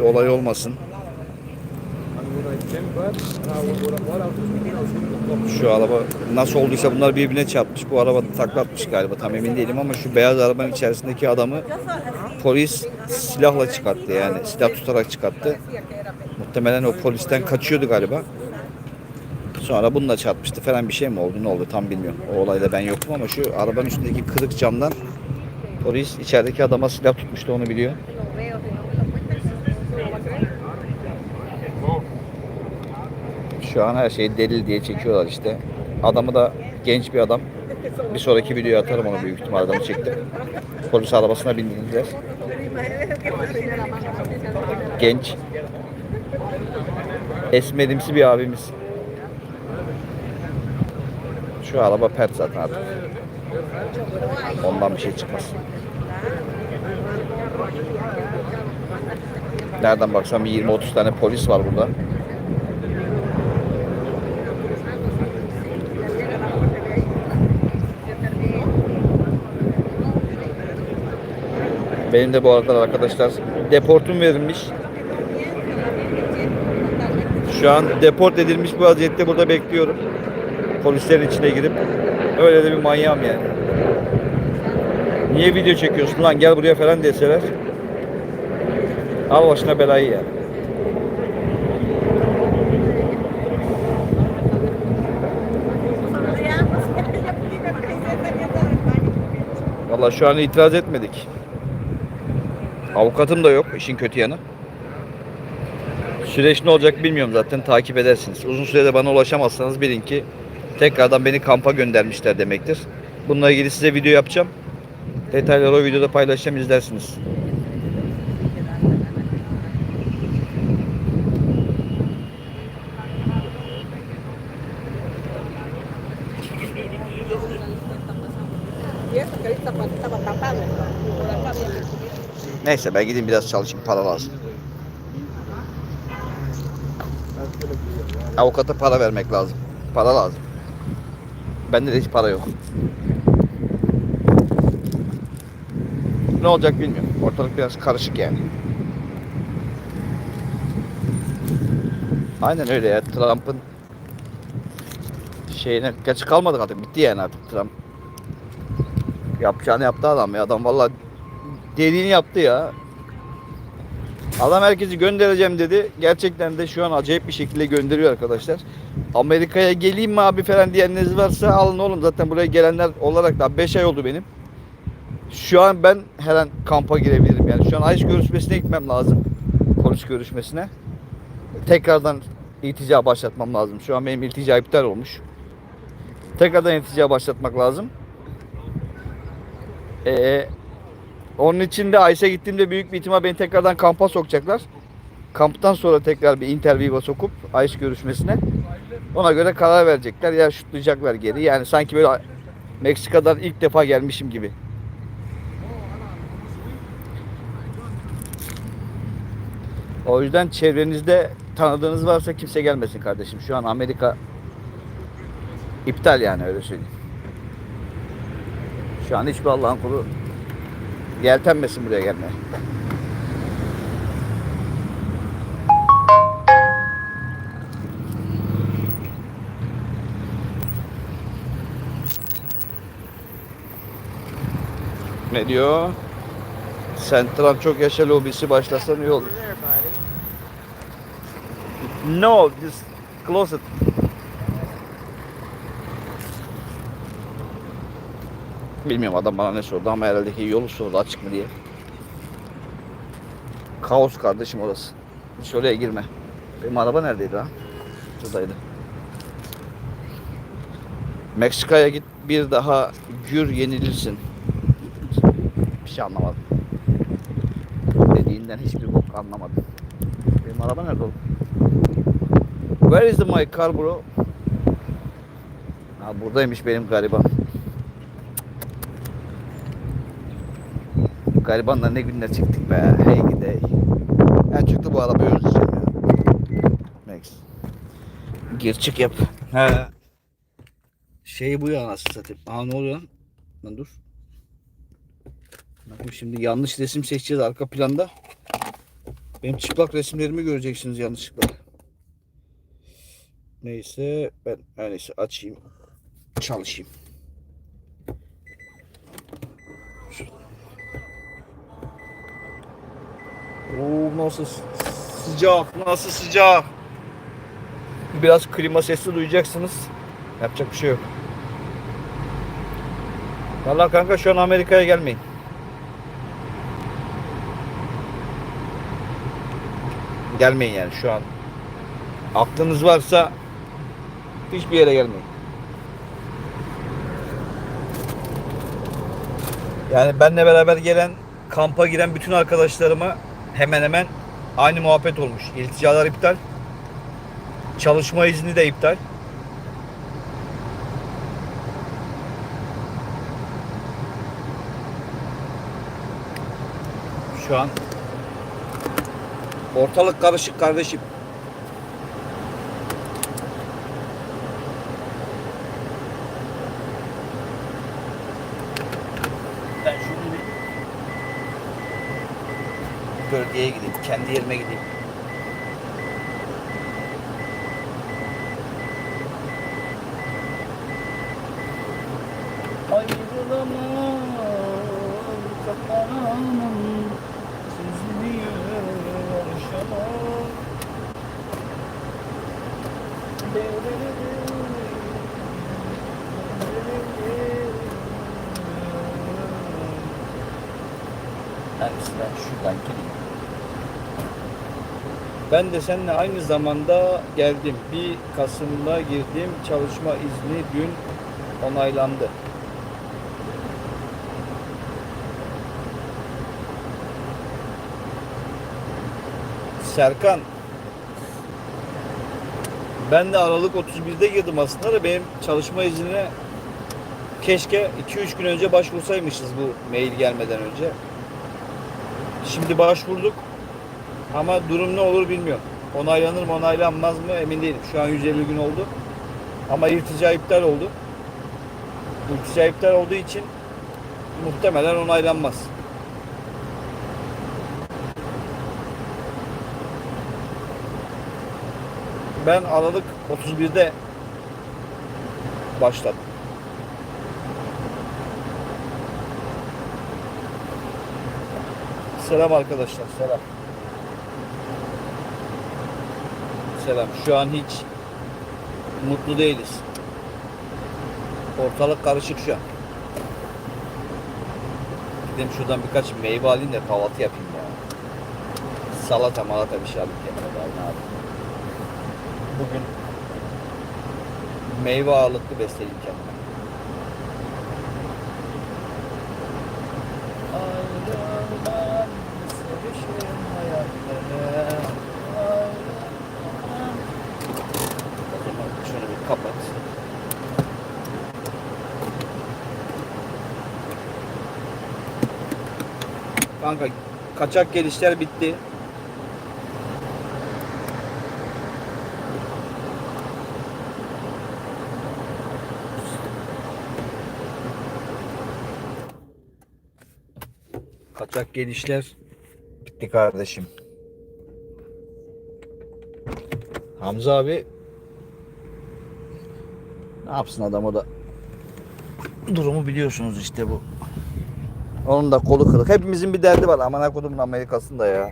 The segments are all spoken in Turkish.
olay olmasın. Şu araba nasıl olduysa bunlar birbirine çarpmış. Bu araba taklatmış galiba tam emin değilim ama şu beyaz arabanın içerisindeki adamı polis silahla çıkarttı yani silah tutarak çıkarttı. Muhtemelen o polisten kaçıyordu galiba. Sonra bununla çarpmıştı falan bir şey mi oldu ne oldu tam bilmiyorum. O olayda ben yokum ama şu arabanın üstündeki kırık camdan polis içerideki adama silah tutmuştu onu biliyor. Şu an her şeyi delil diye çekiyorlar işte. Adamı da genç bir adam. Bir sonraki videoya atarım onu büyük ihtimalle adamı çektim. Polis arabasına bindirdiler. Genç. Esmerimsi bir abimiz. Şu araba pert zaten artık. Ondan bir şey çıkmaz. Nereden baksam bir 20-30 tane polis var burada. Benim de bu arada arkadaşlar deportum verilmiş. Şu an deport edilmiş bu vaziyette burada bekliyorum. Polislerin içine girip öyle de bir manyağım yani. Niye video çekiyorsun lan gel buraya falan deseler. Al başına belayı yani. Vallahi şu an itiraz etmedik. Avukatım da yok işin kötü yanı. Süreç ne olacak bilmiyorum zaten takip edersiniz. Uzun sürede bana ulaşamazsanız bilin ki tekrardan beni kampa göndermişler demektir. Bununla ilgili size video yapacağım. Detayları o videoda paylaşacağım izlersiniz. Neyse ben gideyim biraz çalışayım para lazım. Avukata para vermek lazım. Para lazım. Bende de hiç para yok. Ne olacak bilmiyorum. Ortalık biraz karışık yani. Aynen öyle ya. Trump'ın şeyine geç kalmadık artık. Bitti yani artık Trump. Yapacağını yaptı adam ya. Adam vallahi dediğini yaptı ya. Adam herkesi göndereceğim dedi. Gerçekten de şu an acayip bir şekilde gönderiyor arkadaşlar. Amerika'ya geleyim mi abi falan diyeniniz varsa alın oğlum. Zaten buraya gelenler olarak da 5 ay oldu benim. Şu an ben her an kampa girebilirim. Yani şu an ayış görüşmesine gitmem lazım. Polis görüşmesine. Tekrardan iltica başlatmam lazım. Şu an benim iltica iptal olmuş. Tekrardan iltica başlatmak lazım. Ee, onun için de Ayşe gittiğimde büyük bir ihtimal beni tekrardan kampa sokacaklar. Kamptan sonra tekrar bir interview'a sokup Ayşe görüşmesine. Ona göre karar verecekler ya şutlayacaklar geri. Yani sanki böyle Meksika'dan ilk defa gelmişim gibi. O yüzden çevrenizde tanıdığınız varsa kimse gelmesin kardeşim. Şu an Amerika iptal yani öyle söyleyeyim. Şu an hiçbir Allah'ın kulu yeltenmesin buraya gelmeye. Ne diyor? Sentral çok yaşa lobisi başlasa iyi olur. No, just close it. Bilmiyorum adam bana ne sordu ama herhalde ki yolu sordu açık mı diye. Kaos kardeşim orası. Hiç oraya girme. Benim araba neredeydi ha? Şuradaydı. Meksika'ya git bir daha gür yenilirsin. Bir şey anlamadım. Dediğinden hiçbir bok anlamadım. Benim araba nerede oğlum? Where is the my car bro? Ha buradaymış benim gariban. Garibanla ne günler çektik be. Hey gidey. En çok da bu arabayı özleyeceğim ya. Max. Gir çık yap. He. Şey bu ya nasıl satayım. Aa ne oluyor lan? Lan dur. Bakın şimdi yanlış resim seçeceğiz arka planda. Benim çıplak resimlerimi göreceksiniz yanlışlıkla. Neyse ben her neyse açayım. Çalışayım. Nasıl sı- sıcak, nasıl sıcak. Biraz klima sesi duyacaksınız. Yapacak bir şey yok. Vallahi kanka şu an Amerika'ya gelmeyin. Gelmeyin yani şu an. Aklınız varsa hiçbir yere gelmeyin. Yani benle beraber gelen kampa giren bütün arkadaşlarıma hemen hemen aynı muhabbet olmuş. İlticalar iptal. Çalışma izni de iptal. Şu an ortalık karışık kardeşim. Bölgeye gideyim. Kendi yerime gideyim. Ayrılamam kapanamam Sizinle yaşamam Hangisinden şuradan gireyim. Ben de seninle aynı zamanda geldim. 1 Kasım'da girdim. Çalışma izni dün onaylandı. Serkan ben de Aralık 31'de girdim aslında da benim çalışma iznine keşke 2-3 gün önce başvursaymışız bu mail gelmeden önce. Şimdi başvurduk ama durum ne olur bilmiyorum. Onaylanır mı onaylanmaz mı emin değilim. Şu an 150 gün oldu. Ama irtica iptal oldu. İrtica iptal olduğu için muhtemelen onaylanmaz. Ben Aralık 31'de başladım. Selam arkadaşlar, selam. Selam. Şu an hiç mutlu değiliz. Ortalık karışık şu an. Gideyim şuradan birkaç meyve alayım da kahvaltı yapayım ya. Salata malata bir şey alayım kendime yapayım. Bugün meyve ağırlıklı besleyeyim kendime. Ayrılmam, sevişim hayatlara. Ayrılmam. O zaman şunu bir kapat. Kanka kaçak gelişler bitti. Kaçak gelişler bitti kardeşim. Hamza abi ne yapsın adam o da durumu biliyorsunuz işte bu. Onun da kolu kırık. Hepimizin bir derdi var. Aman kodumun Amerika'sında ya.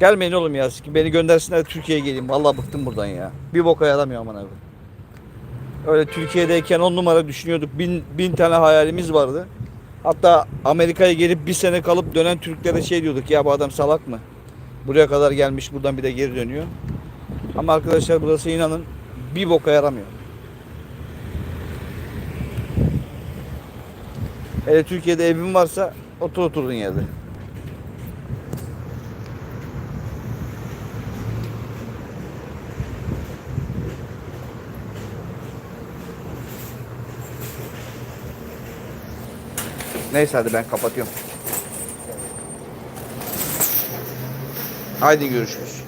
Gelmeyin oğlum ya. Beni göndersinler Türkiye'ye geleyim. Vallahi bıktım buradan ya. Bir boka yaramıyor aman abi. Öyle Türkiye'deyken on numara düşünüyorduk. Bin, bin tane hayalimiz vardı. Hatta Amerika'ya gelip bir sene kalıp dönen Türklere şey diyorduk. Ya bu adam salak mı? Buraya kadar gelmiş buradan bir de geri dönüyor. Ama arkadaşlar burası inanın bir boka yaramıyor. Hele Türkiye'de evin varsa otur oturduğun yerde. Neyse hadi ben kapatıyorum. Haydi görüşürüz.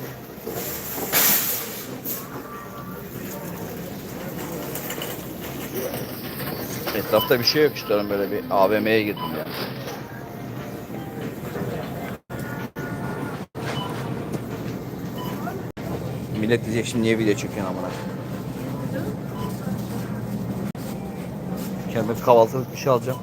Etrafta bir şey yok işte böyle bir AVM'ye girdim yani. Millet diyecek şimdi niye video çekiyorsun amına. Kendime kahvaltılık bir şey alacağım.